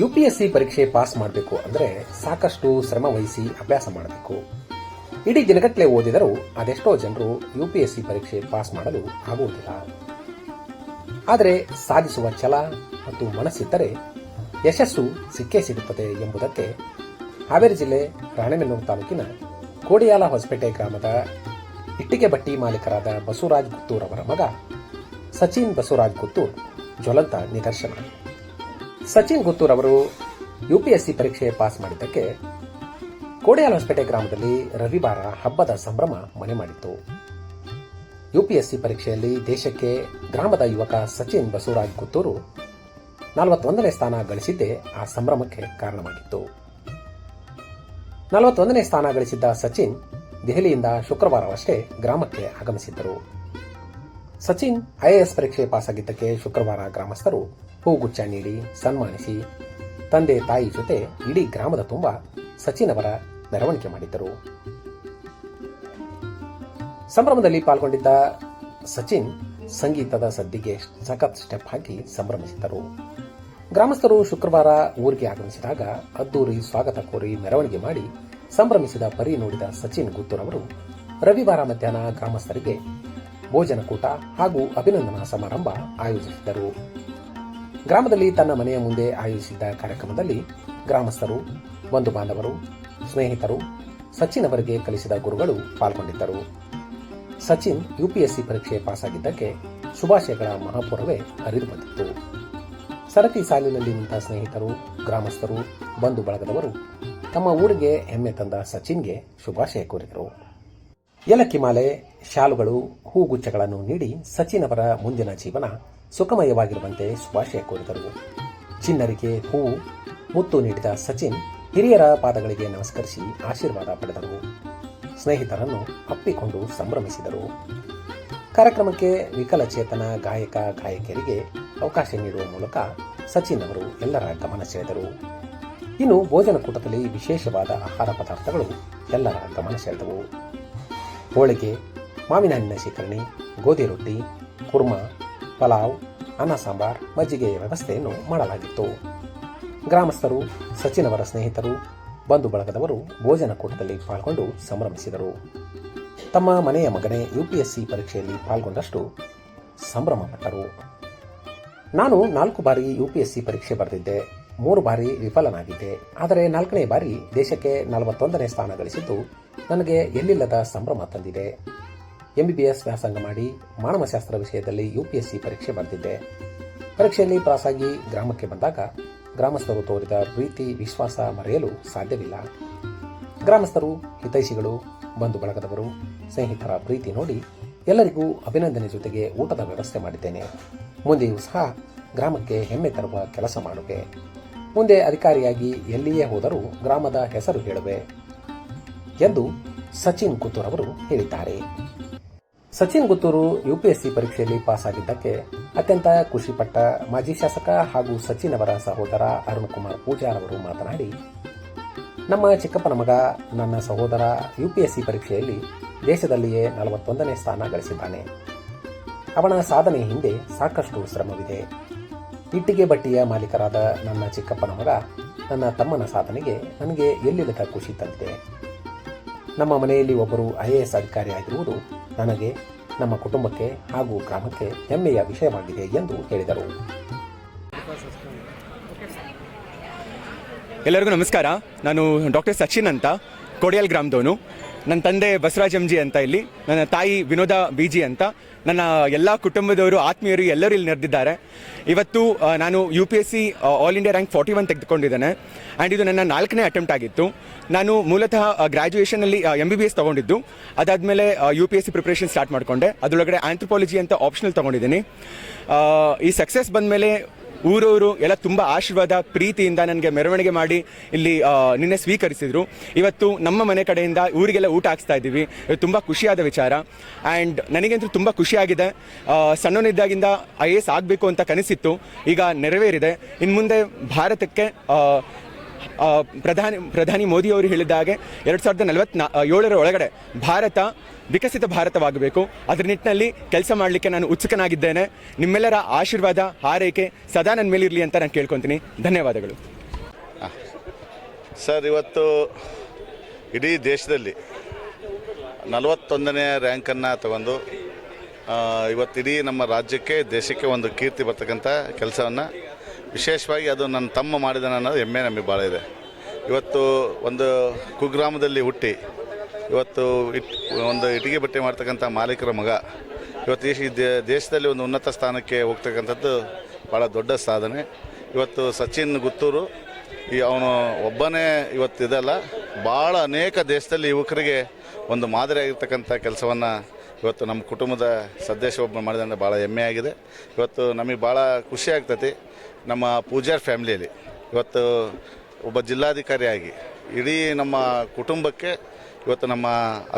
You P S C ಪರೀಕ್ಷೆ pass ಮಾಡಬೇಕು ಅಂದ್ರೆ ಸಾಕಷ್ಟು ಶ್ರಮ ವಹಿಸಿ ಅಭ್ಯಾಸ ಮಾಡಬೇಕು. ಇಡೀ ದಿನಗಟ್ಟಲೆ ಓದಿದರೂ ಅದೆಷ್ಟೋ ಜನರು ಯು ಸಿ ಪರೀಕ್ಷೆ ಪಾಸ್ ಮಾಡಲು ಆಗುವುದಿಲ್ಲ. ಆದರೆ ಸಾಧಿಸುವ ಛಲ ಮತ್ತು ಮನಸ್ಸಿದ್ದರೆ ಯಶಸ್ಸು ಸಿಕ್ಕೇ ಸಿಗುತ್ತದೆ ಎಂಬುದಕ್ಕೆ ಹಾವೇರಿ ಜಿಲ್ಲೆ ರಾಣೆಬೆನ್ನೂರು ತಾಲೂಕಿನ ಕೋಡಿಯಾಲ ಹೊಸಪೇಟೆ ಗ್ರಾಮದ ಇಟ್ಟಿಗೆ ಬಟ್ಟಿ ಮಾಲೀಕರಾದ ಬಸವರಾಜ್ ಗುತ್ತೂರ್ ಅವರ ಮಗ ಸಚಿನ್ ಬಸವರಾಜ್ ಗುತ್ತೂರ್ ಜ್ವಲಂತ ನಿದರ್ಶನ. ಸಚಿನ್ ಗುತ್ತೂರ್ ಅವರು ಯುಪಿಎಸ್ಸಿ ಪರೀಕ್ಷೆ ಪಾಸ್ ಮಾಡಿದ್ದಕ್ಕೆ ಕೋಡಿಯಾಲ ಹೊಸಪೇಟೆ ಗ್ರಾಮದಲ್ಲಿ ರವಿವಾರ ಹಬ್ಬದ ಸಂಭ್ರಮ ಮನೆ ಮಾಡಿತ್ತು. ಯುಪಿಎಸ್ಸಿ ಪರೀಕ್ಷೆಯಲ್ಲಿ ದೇಶಕ್ಕೆ ಗ್ರಾಮದ ಯುವಕ ಸಚಿನ್ ಬಸವರಾಜ್ ಗುತ್ತೂರು ನಲವತ್ತೊಂದನೇ ಸ್ಥಾನ ಗಳಿಸಿದ್ದೇ ಆ ಸಂಭ್ರಮಕ್ಕೆ ಕಾರಣವಾಗಿತ್ತು. ನಲವತ್ತೊಂದನೇ ಸ್ಥಾನ ಗಳಿಸಿದ್ದ ಸಚಿನ್ ದೆಹಲಿಯಿಂದ ಶುಕ್ರವಾರವಷ್ಟೇ ಗ್ರಾಮಕ್ಕೆ ಆಗಮಿಸಿದ್ದರು. ಸಚಿನ್ ಐಎಎಸ್ ಪರೀಕ್ಷೆ ಪಾಸಾಗಿದ್ದಕ್ಕೆ ಶುಕ್ರವಾರ ಗ್ರಾಮಸ್ಥರು ಹೂಗುಚ್ಛ ನೀಡಿ ಸನ್ಮಾನಿಸಿ, ತಂದೆ ತಾಯಿ ಜೊತೆ ಇಡೀ ಗ್ರಾಮದ ತುಂಬ ಸಚಿನ್ ಅವರ ಮೆರವಣಿಗೆ ಮಾಡಿದ್ದರು. ಸಂಭ್ರಮದಲ್ಲಿ ಪಾಲ್ಗೊಂಡಿದ್ದ ಸಚಿನ್ ಸಂಗೀತದ ಸದ್ದಿಗೆ ಸಖತ್ ಸ್ಟೆಪ್ ಹಾಕಿ ಸಂಭ್ರಮಿಸಿದರು ಗ್ರಾಮಸ್ಥರು ಶುಕ್ರವಾರ ಊರಿಗೆ ಆಗಮಿಸಿದಾಗ ಅದ್ದೂರಿ ಸ್ವಾಗತ ಕೋರಿ ಮೆರವಣಿಗೆ ಮಾಡಿ ಸಂಭ್ರಮಿಸಿದ ಪರಿ ನೋಡಿದ ಸಚಿನ್ ಗುತ್ತೂರವರು ರವಿವಾರ ಮಧ್ಯಾಹ್ನ ಗ್ರಾಮಸ್ಥರಿಗೆ ಭೋಜನಕೂಟ ಹಾಗೂ ಅಭಿನಂದನಾ ಸಮಾರಂಭ ಆಯೋಜಿಸಿದರು ಗ್ರಾಮದಲ್ಲಿ ತನ್ನ ಮನೆಯ ಮುಂದೆ ಆಯೋಜಿಸಿದ್ದ ಕಾರ್ಯಕ್ರಮದಲ್ಲಿ ಗ್ರಾಮಸ್ಥರು ಬಂಧು ಬಾಂಧವರು ಸ್ನೇಹಿತರು ಸಚಿನ್ ಅವರಿಗೆ ಕಲಿಸಿದ ಗುರುಗಳು ಪಾಲ್ಗೊಂಡಿದ್ದರು. ಸಚಿನ್ ಯುಪಿಎಸ್ಸಿ ಪರೀಕ್ಷೆ ಪಾಸಾಗಿದ್ದಕ್ಕೆ ಶುಭಾಶಯಗಳ ಮಹಾಪೂರವೇ ಹರಿದು ಬಂದಿತ್ತು. ಸರತಿ ಸಾಲಿನಲ್ಲಿ ನಿಂತ ಸ್ನೇಹಿತರು, ಗ್ರಾಮಸ್ಥರು, ಬಂಧು ಬಳಗದವರು ತಮ್ಮ ಊರಿಗೆ ಹೆಮ್ಮೆ ತಂದ ಸಚಿನ್ಗೆ ಶುಭಾಶಯ ಕೋರಿದರು. ಏಲಕ್ಕಿ ಮಾಲೆ ಶಾಲುಗಳು, ಹೂಗುಚ್ಛಗಳನ್ನು ನೀಡಿ ಸಚಿನ್ ಅವರ ಮುಂದಿನ ಜೀವನ ಸುಖಮಯವಾಗಿರುವಂತೆ ಶುಭಾಶಯ ಕೋರಿದರು. ಚಿನ್ನರಿಗೆ ಹೂ, ಮುತ್ತು ನೀಡಿದ ಸಚಿನ್ ಹಿರಿಯರ ಪಾದಗಳಿಗೆ ನಮಸ್ಕರಿಸಿ ಆಶೀರ್ವಾದ ಪಡೆದರು. ಸ್ನೇಹಿತರನ್ನು ಅಪ್ಪಿಕೊಂಡು ಸಂಭ್ರಮಿಸಿದರು. ಕಾರ್ಯಕ್ರಮಕ್ಕೆ ವಿಕಲಚೇತನ ಗಾಯಕ, ಗಾಯಕಿಯರಿಗೆ ಅವಕಾಶ ನೀಡುವ ಮೂಲಕ ಸಚಿನ್ ಅವರು ಎಲ್ಲರ ಗಮನ ಸೆಳೆದರು. ಇನ್ನು ಭೋಜನ ಕೂಟದಲ್ಲಿ ವಿಶೇಷವಾದ ಆಹಾರ ಪದಾರ್ಥಗಳು ಎಲ್ಲರ ಗಮನ ಸೆಳೆದವು. ಹೋಳಿಗೆ ಮಾವಿನ ಹಣ್ಣಿನ ಶೇಖರಣೆ, ಗೋಧಿ ರೊಟ್ಟಿ, ಕುರ್ಮಾ, ಪಲಾವ್, ಅನ್ನ ಸಾಂಬಾರ್ ಮಜ್ಜಿಗೆಯ ವ್ಯವಸ್ಥೆಯನ್ನು ಮಾಡಲಾಗಿತ್ತು. ಗ್ರಾಮಸ್ಥರು ಸಚಿನ್ ಅವರ ಸ್ನೇಹಿತರು, ಬಂಧು ಬಳಗದವರು ಭೋಜನ ಕೂಟದಲ್ಲಿ ಪಾಲ್ಗೊಂಡು ಸಂಭ್ರಮಿಸಿದರು. ತಮ್ಮ ಮನೆಯ ಮಗನೇ ಯುಪಿಎಸ್ಸಿ ಪರೀಕ್ಷೆಯಲ್ಲಿ ಪಾಲ್ಗೊಂಡಷ್ಟು ಸಂಭ್ರಮಪಟ್ಟರು. ನಾನು ನಾಲ್ಕು ಬಾರಿ ಯುಪಿಎಸ್ಸಿ ಪರೀಕ್ಷೆ ಬರೆದಿದ್ದೆ, ಮೂರು ಬಾರಿ ವಿಫಲನಾಗಿದ್ದೆ, ಆದರೆ ನಾಲ್ಕನೇ ಬಾರಿ ದೇಶಕ್ಕೆ ನಲವತ್ತೊಂದನೇ ಸ್ಥಾನ ಗಳಿಸಿದ್ದು ನನಗೆ ಎಲ್ಲಿಲ್ಲದ ಸಂಭ್ರಮ ತಂದಿದೆ. ಎಂಬಿಬಿಎಸ್ ವ್ಯಾಸಂಗ ಮಾಡಿ ಮಾನವಶಾಸ್ತ್ರ ವಿಷಯದಲ್ಲಿ ಯುಪಿಎಸ್ಸಿ ಪರೀಕ್ಷೆ ಬರೆದಿದ್ದೆ. ಪರೀಕ್ಷೆಯಲ್ಲಿ ಪಾಸಾಗಿ ಗ್ರಾಮಕ್ಕೆ ಬಂದಾಗ ಗ್ರಾಮಸ್ಥರು ತೋರಿದ ಪ್ರೀತಿ, ವಿಶ್ವಾಸ ಮರೆಯಲು ಸಾಧ್ಯವಿಲ್ಲ. ಗ್ರಾಮಸ್ಥರು, ಹಿತೈಷಿಗಳು ಬಂಧು ಬಳಗದವರು ಸ್ನೇಹಿತರ ಪ್ರೀತಿ ನೋಡಿ ಎಲ್ಲರಿಗೂ ಅಭಿನಂದನೆ ಜೊತೆಗೆ ಊಟದ ವ್ಯವಸ್ಥೆ ಮಾಡಿದ್ದೇನೆ. ಮುಂದೆಯೂ ಸಹ ಗ್ರಾಮಕ್ಕೆ ಹೆಮ್ಮೆ ತರುವ ಕೆಲಸ ಮಾಡುವೆ. ಮುಂದೆ ಅಧಿಕಾರಿಯಾಗಿ ಎಲ್ಲಿಯೇ ಹೋದರೂ ಗ್ರಾಮದ ಹೆಸರು ಹೇಳುವೆ ಎಂದು ಸಚಿನ್ ಕುತ್ತೂರ್ ಅವರು ಹೇಳಿದ್ದಾರೆ. ಸಚಿನ್ ಗುತ್ತೂರು ಯುಪಿಎಸ್ಸಿ ಪರೀಕ್ಷೆಯಲ್ಲಿ ಪಾಸಾಗಿದ್ದಕ್ಕೆ ಅತ್ಯಂತ ಖುಷಿಪಟ್ಟ ಮಾಜಿ ಶಾಸಕ ಹಾಗೂ ಸಚಿನ್ ಅವರ ಸಹೋದರ ಅರುಣ್ ಕುಮಾರ್ ಪೂಜಾರ್ ಅವರು ಮಾತನಾಡಿ, ನಮ್ಮ ಚಿಕ್ಕಪ್ಪನ ಮಗ, ನನ್ನ ಸಹೋದರ ಯುಪಿಎಸ್ಸಿ ಪರೀಕ್ಷೆಯಲ್ಲಿ ದೇಶದಲ್ಲಿಯೇ ನಲವತ್ತೊಂದನೇ ಸ್ಥಾನ ಗಳಿಸಿದ್ದಾನೆ. ಅವನ ಸಾಧನೆ ಹಿಂದೆ ಸಾಕಷ್ಟು ಶ್ರಮವಿದೆ. ಇಟ್ಟಿಗೆ ಬಟ್ಟಿಯ ಮಾಲೀಕರಾದ ನನ್ನ ಚಿಕ್ಕಪ್ಪನ ಮಗ, ನನ್ನ ತಮ್ಮನ ಸಾಧನೆಗೆ ನನಗೆ ಎಲ್ಲಿಲ್ಲದ ಖುಷಿ ತಂದಿದೆ. ನಮ್ಮ ಮನೆಯಲ್ಲಿ ಒಬ್ಬರು ಐಎಎಸ್ ಅಧಿಕಾರಿಯಾಗಿರುವುದು ನನಗೆ ನಮ್ಮ ಕುಟುಂಬಕ್ಕೆ ಹಾಗೂ ಗ್ರಾಮಕ್ಕೆ ಹೆಮ್ಮೆಯ ವಿಷಯವಾಗಿದೆ ಎಂದು ಹೇಳಿದರು. ಎಲ್ಲರಿಗೂ ನಮಸ್ಕಾರ. ನಾನು ಡಾಕ್ಟರ್ ಸಚಿನ್ ಅಂತ, ಕೊಡಿಯಲ್ ಗ್ರಾಮದವನು. ನನ್ನ ತಂದೆ ಬಸವರಾಜ್ ಎಂಜಿ ಅಂತ ಇಲ್ಲಿ, ನನ್ನ ತಾಯಿ ವಿನೋದ ಬಿಜಿ ಅಂತ. ನನ್ನ ಎಲ್ಲ ಕುಟುಂಬದವರು, ಆತ್ಮೀಯರು ಎಲ್ಲರೂ ಇಲ್ಲಿ ನೆರೆದಿದ್ದಾರೆ. ಇವತ್ತು ನಾನು U P S C all India rank forty one ತೆಗೆದುಕೊಂಡಿದ್ದೇನೆ. ಆ್ಯಂಡ್ ಇದು ನನ್ನ ನಾಲ್ಕನೇ ಅಟೆಂಪ್ಟ್ ಆಗಿತ್ತು. ನಾನು ಮೂಲತಃ ಗ್ರ್ಯಾಜುಯೇಷನಲ್ಲಿ ಎಂ ಬಿ ಬಿ ಎಸ್ ತೊಗೊಂಡಿದ್ದು. ಅದಾದಮೇಲೆ U P S C preparation start ಮಾಡಿಕೊಂಡೆ. ಅದರೊಳಗಡೆ ಆಂಥ್ರೋಪಾಲಜಿ ಅಂತ ಆಪ್ಷನಲ್ ತೊಗೊಂಡಿದ್ದೀನಿ. ಈ ಸಕ್ಸಸ್ ಬಂದಮೇಲೆ ಊರವರು ಎಲ್ಲ ತುಂಬ ಆಶೀರ್ವಾದ, ಪ್ರೀತಿಯಿಂದ ನನಗೆ ಮೆರವಣಿಗೆ ಮಾಡಿ ಇಲ್ಲಿ ನಿನ್ನೆ ಸ್ವೀಕರಿಸಿದ್ರು. ಇವತ್ತು ನಮ್ಮ ಮನೆ ಕಡೆಯಿಂದ ಊರಿಗೆಲ್ಲ ಊಟ ಹಾಕ್ಸ್ತಾ ಇದ್ದೀವಿ. ಇದು ತುಂಬ ಖುಷಿಯಾದ ವಿಚಾರ. ಆ್ಯಂಡ್ ನನಗಂತೂ ತುಂಬ ಖುಷಿಯಾಗಿದೆ. ಸಣ್ಣವನಿದ್ದಾಗಿಂದ ಐ ಎಸ್ ಆಗಬೇಕು ಅಂತ ಕನಸಿತ್ತು. ಈಗ ನೆರವೇರಿದೆ. ಇನ್ನು ಮುಂದೆ ಭಾರತಕ್ಕೆ ಪ್ರಧಾನಿ ಪ್ರಧಾನಿ ಮೋದಿ ಅವರು ಹೇಳಿದ ಹಾಗೆ ಎರಡು ಸಾವಿರದ ನಲವತ್ನಾ ಏಳರ ಒಳಗಡೆ ಭಾರತ ವಿಕಸಿತ ಭಾರತವಾಗಬೇಕು. ಅದರ ನಿಟ್ಟಿನಲ್ಲಿ ಕೆಲಸ ಮಾಡಲಿಕ್ಕೆ ನಾನು ಉತ್ಸುಕನಾಗಿದ್ದೇನೆ. ನಿಮ್ಮೆಲ್ಲರ ಆಶೀರ್ವಾದ, ಹಾರೈಕೆ ಸದಾ ನನ್ನ ಮೇಲಿರಲಿ ಅಂತ ನಾನು ಕೇಳ್ಕೊತೀನಿ. ಧನ್ಯವಾದಗಳು. ಸರ್, ಇವತ್ತು ಇಡೀ ದೇಶದಲ್ಲಿ ನಲವತ್ತೊಂದನೇ ರ್ಯಾಂಕನ್ನು ತಗೊಂಡು ಇವತ್ತು ಇಡೀ ನಮ್ಮ ರಾಜ್ಯಕ್ಕೆ, ದೇಶಕ್ಕೆ ಒಂದು ಕೀರ್ತಿ ಬರ್ತಕ್ಕಂಥ ಕೆಲಸವನ್ನು ವಿಶೇಷವಾಗಿ ಅದು ನನ್ನ ತಮ್ಮ ಮಾಡಿದ ಅನ್ನೋದು ಹೆಮ್ಮೆ ನಮಗೆ ಭಾಳ ಇದೆ. ಇವತ್ತು ಒಂದು ಕುಗ್ರಾಮದಲ್ಲಿ ಹುಟ್ಟಿ, ಇವತ್ತು ಇಟ್, ಒಂದು ಇಟ್ಟಿಗೆ ಬಟ್ಟೆ ಮಾಡ್ತಕ್ಕಂಥ ಮಾಲೀಕರ ಮಗ, ಇವತ್ತು ಈ ದೇಶದಲ್ಲಿ ಒಂದು ಉನ್ನತ ಸ್ಥಾನಕ್ಕೆ ಹೋಗ್ತಕ್ಕಂಥದ್ದು ಭಾಳ ದೊಡ್ಡ ಸಾಧನೆ. ಇವತ್ತು ಸಚಿನ್ ಗುತ್ತೂರು, ಈ ಅವನು ಒಬ್ಬನೇ ಇವತ್ತು ಇದಲ್ಲ, ಭಾಳ ಅನೇಕ ದೇಶದಲ್ಲಿ ಯುವಕರಿಗೆ ಒಂದು ಮಾದರಿಯಾಗಿರ್ತಕ್ಕಂಥ ಕೆಲಸವನ್ನು ಇವತ್ತು ನಮ್ಮ ಕುಟುಂಬದ ಸದಸ್ಯ ಒಬ್ಬ ಮಾಡಿದಂದ್ರೆ ಭಾಳ ಹೆಮ್ಮೆ ಆಗಿದೆ. ಇವತ್ತು ನಮಗೆ ಭಾಳ ಖುಷಿ ಆಗ್ತೈತಿ ನಮ್ಮ ಪೂಜಾರ್ ಫ್ಯಾಮಿಲಿಯಲ್ಲಿ. ಇವತ್ತು ಒಬ್ಬ ಜಿಲ್ಲಾಧಿಕಾರಿಯಾಗಿ ಇಡೀ ನಮ್ಮ ಕುಟುಂಬಕ್ಕೆ ಇವತ್ತು ನಮ್ಮ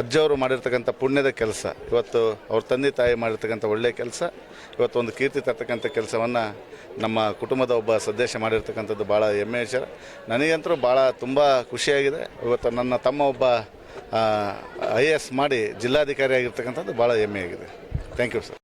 ಅಜ್ಜವರು ಮಾಡಿರ್ತಕ್ಕಂಥ ಪುಣ್ಯದ ಕೆಲಸ, ಇವತ್ತು ಅವ್ರ ತಂದೆ ತಾಯಿ ಮಾಡಿರ್ತಕ್ಕಂಥ ಒಳ್ಳೆಯ ಕೆಲಸ, ಇವತ್ತು ಒಂದು ಕೀರ್ತಿ ತರ್ತಕ್ಕಂಥ ಕೆಲಸವನ್ನು ನಮ್ಮ ಕುಟುಂಬದ ಒಬ್ಬ ಸದಸ್ಯ ಮಾಡಿರ್ತಕ್ಕಂಥದ್ದು ಭಾಳ ಹೆಮ್ಮೆ ವಿಚಾರ. ನನಗಂತರೂ ಭಾಳ ತುಂಬ ಖುಷಿಯಾಗಿದೆ. ಇವತ್ತು ನನ್ನ ತಮ್ಮ ಒಬ್ಬ ಐ ಎ ಎಸ್ ಮಾಡಿ ಜಿಲ್ಲಾಧಿಕಾರಿ ಆಗಿರ್ತಕ್ಕಂಥದ್ದು ಭಾಳ ಹೆಮ್ಮೆಯಾಗಿದೆ. Thank you sir